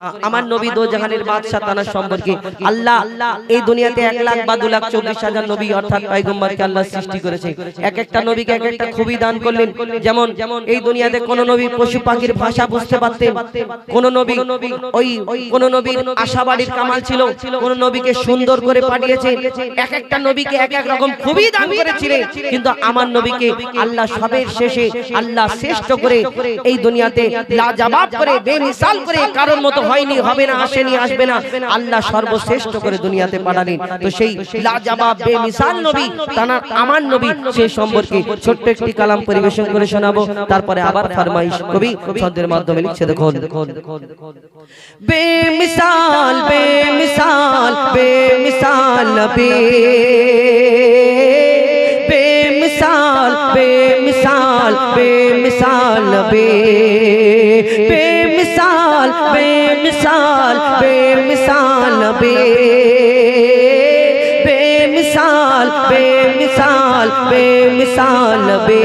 আমার নবী দো জাহানের বাদশাহ তানার সম্পর্কে। আল্লাহ এই দুনিয়াতে এক লাখ বা দু লাখ চব্বিশ হাজার নবী অর্থাৎ পয়গম্বরকে আল্লাহ সৃষ্টি করেছে এক একটা নবীকে এক একটা খুবই দান করলেন। যেমন এই দুনিয়াতে কোন নবী পশু পাখির ভাষা বুঝতে পারতেন কোন নবী ওই কোন নবীর আশাবাড়ির কামাল ছিল কোন নবীকে সুন্দর করে পাঠিয়েছে এক একটা নবীকে এক এক রকম খুবই দান করেছিলেন। কিন্তু আমার নবীকে আল্লাহ সবের শেষে আল্লাহ শ্রেষ্ঠ করে এই দুনিয়াতে লাজবাব করে বেমিসাল করে কারোর মতো হয়নি হবে না আসেনি আসবে না। আল্লাহ সর্বশ্রেষ্ঠ করে দুনিয়াতে পাঠালেন। তো সেই লাজবাব বেমিসাল নবী তানা আমার নবী সেই সম্পর্কে ছোট্ট একটি কালাম পরিবেশন করে শোনাবো। তারপরে আবার ফরমাইশ কবি ছন্দের মাধ্যমে লিখছে দেখুন। বেমিসাল বেমিসাল বেমিসাল নবী। বেমিসাল বেমিসাল বেমিসাল নবী। বেমিসাল বেমিসাল বেমিসাল নবী বেমিসাল বেমিসাল বেমিসাল নবী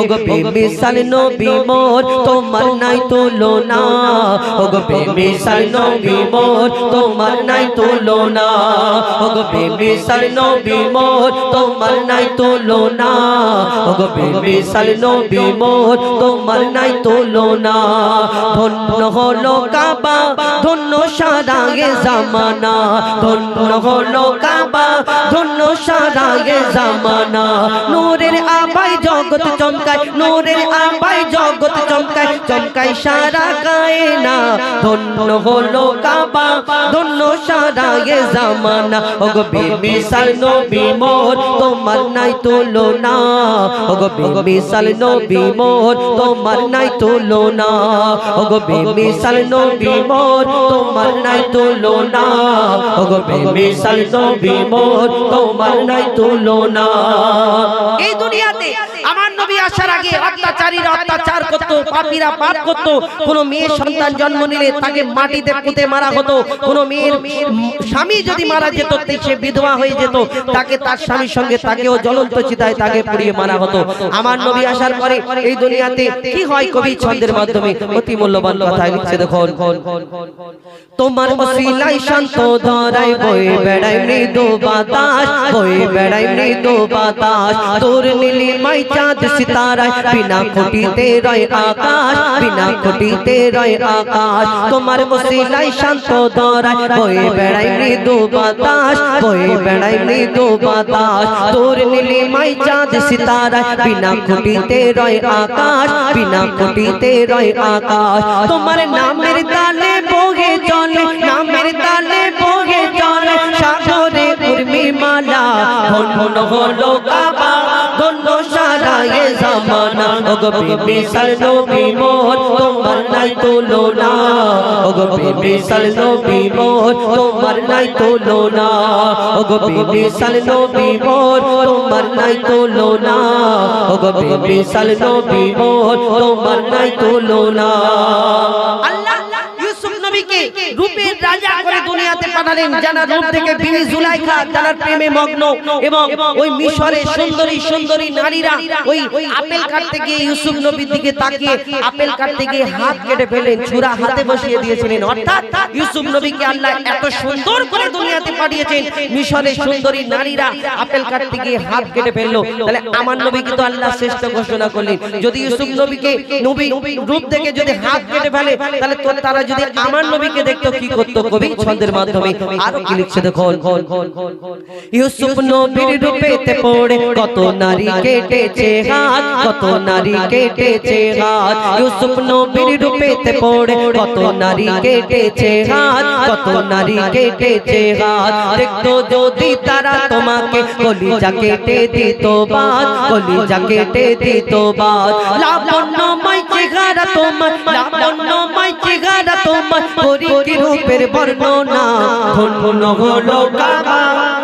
ওগো বেমিসাল নবী মোর তোমার নাই তুলনা ওগো বেমিসাল নবী মোর তোমার নাই তুলনা ওগো বেমিসাল নবী মোর তোমার নাই তুলনা ওগো বেমিসাল নবী মোর তোমার নাই তুলনা ধন্য হলো কাবা, ধন্য সারা জামানা। ধন্য হলো কাবা, ধন্য সারা গে জামানা। নূরের আবাই জগৎ চমকায়, নূরের আবাই জগৎ চমকায় চমকায় সারা কায়না। ধন্য হলো কাবা, ধন্য সারা গে জামানা। ওগো বেমিসাল নবী মোর, তোমার নাই তুলনা। ওগো বেমিসাল নবী মোর, তোমার নাই তুলনা। ওগো বেমিসাল নবী মোর, তোমার নাই তুলনা। ওগো বেমিসাল নবী মোর তোমার নাই তুলনা। এই দুনিয়াতে আমার নবী আসার আগে অত্যাচারীরা অত্যাচার করত, পাপীরা পাপ করত। কোন মেয়ে সন্তান জন্ম নিলে তাকে মাটিতে পুঁতে মারা হতো। কোন মেয়ের স্বামী যদি মারা যেত সে বিধবা হয়ে যেত। তাকে তার স্বামীর সঙ্গে তাকেও জ্বলন্ত চিতায় তাকে পুড়িয়ে মারা হতো। আমার নবী আসার পরে এই দুনিয়াতে কি হয় কবি ছন্দের মাধ্যমে? অতি মূল্যবান কথা লিখছে দেখো তোমার অসিলাই শান্ত ধরাই বয়ে বেড়াই মৃদু বাতাস বয়ে বেড়াই মৃদু বাতাস। তোর নীলি মাই চাঁদ সিতারায় বিনা খুঁটিতে রয় আকাশ বিনা খুঁটিতে রয় আকাশ তোমার অসিলাই শান্ত ধরাই বয়ে বেড়াই মৃদু বাতাস বয়ে বেড়াই মৃদু বাতাস তোর নীলি মাই চাঁদ সিতারায় বিনা খুঁটিতে রয় আকাশ বিনা খুঁটিতে রয় আকাশ তোমার নামের তালে মালা ধন্য হলো কাবা ধন্য সারা এ জামানা। ওগো বিবি সাল মোর তোমার নাই তুলনা। ওগো বিবি সাল মোর তোমার নাই তুলনা। ওগো বিবি সাল মোর তোমার নাই তুলনা। ওগো বিবি সাল মোর তোমার নাই তুলনা। আল্লাহ, ইউসুফ নবীকে রূপের রাজা করে দুনিয়াতে পাঠালেন যারা রূপ থেকে বিবি জুলাইখা তার প্রেমে মগ্ন এবং ওই মিশরের সুন্দরী সুন্দরী নারীরা ওই আপেল কাটতে গিয়ে ইউসুফ নবীর দিকে তাকিয়ে আপেল কাটতে গিয়ে হাত কেটে ফেলেন ছুরা হাতে বসিয়ে দিয়েছিলেন। অর্থাৎ ইউসুফ নবীকে আল্লাহ এত সুন্দর করে দুনিয়াতে পাঠিয়েছেন, মিশরের সুন্দরী নারীরা আপেল কাটতে গিয়ে হাত কেটে ফেলল। তাহলে আমার নবীকে তো আল্লাহ শ্রেষ্ঠ ঘোষণা করলেন? যদি ইউসুফ নবীকে নবী রূপ থেকে যদি হাত কেটে ফেলে, তাহলে তারা যদি আমার নবীকে দেখতো কি করতো কবি ছন্দের মাধ্যমে আরও কি লিখছে দেখো ইউসুফ নবীর রূপেতে পড়ে কত নারী কেটেছে হাত কত নারী কেটেছে হাত ইউসুফ নবীর রূপেতে পড়ে কত নারী কেটেছে হাত কত নারী কেটেছে হাত দেখতো যদি তারা তোমাকে কলিজা কেটে দিত বাদ কলিজা কেটে দিত বাদ লাবণ্যময় চেহারা তোমার লাবণ্যময় চেহারা তোমার পরিকি রূপের বর্ণনা। ধন্য হলো কাবা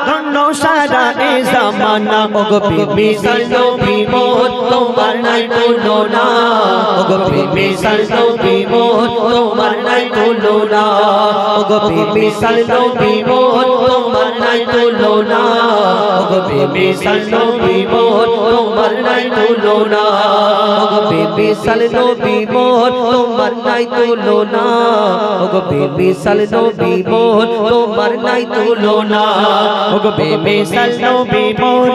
ধন্য সারা এ জামানা। ওগো বিবি সাল্লবি মোর তোমার নাই তুলনা। ওগো বিবি সাল্লবি মোর তোমার নাই তুলনা। ওগো বিবি সাল্লবি মোর তোমার নাই তুলনা। হবে বিশাল নবী মোর তোমার নাই তুলনা। হবে বিশাল নবী মোর তোমার নাই তুলনা। হবে বিশাল নবী মোর তোমার নাই তুলনা। হবে বিশাল নবী মোর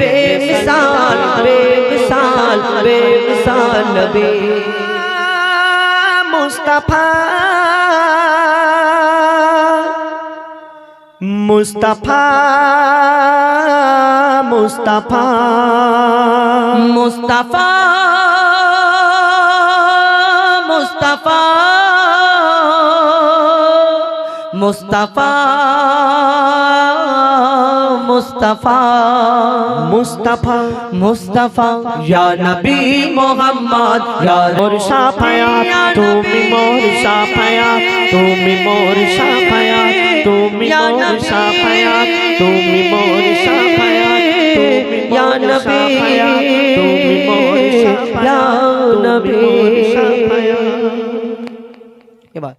बेमिसाल बेमिसाल बेमिसाल नबी मुस्तफा मुस्तफा मुस्तफा मुस्तफा मुस्तफा मुस्तफा মুস্তাফা। মুস্তাফা। মুস্তাফা। ইয়া নবী মোহাম্মদ ইয়া মোর সাফায়াত তুমি মোর সাফায়াত তুমি মোর সাফায়াত তুমি মোর সাফায়াত তুমি মোর সাফায়াত তুমি ইয়া নবী। তুমি মোর সাফায়াত তুমি মোর নবী। সাফায়াত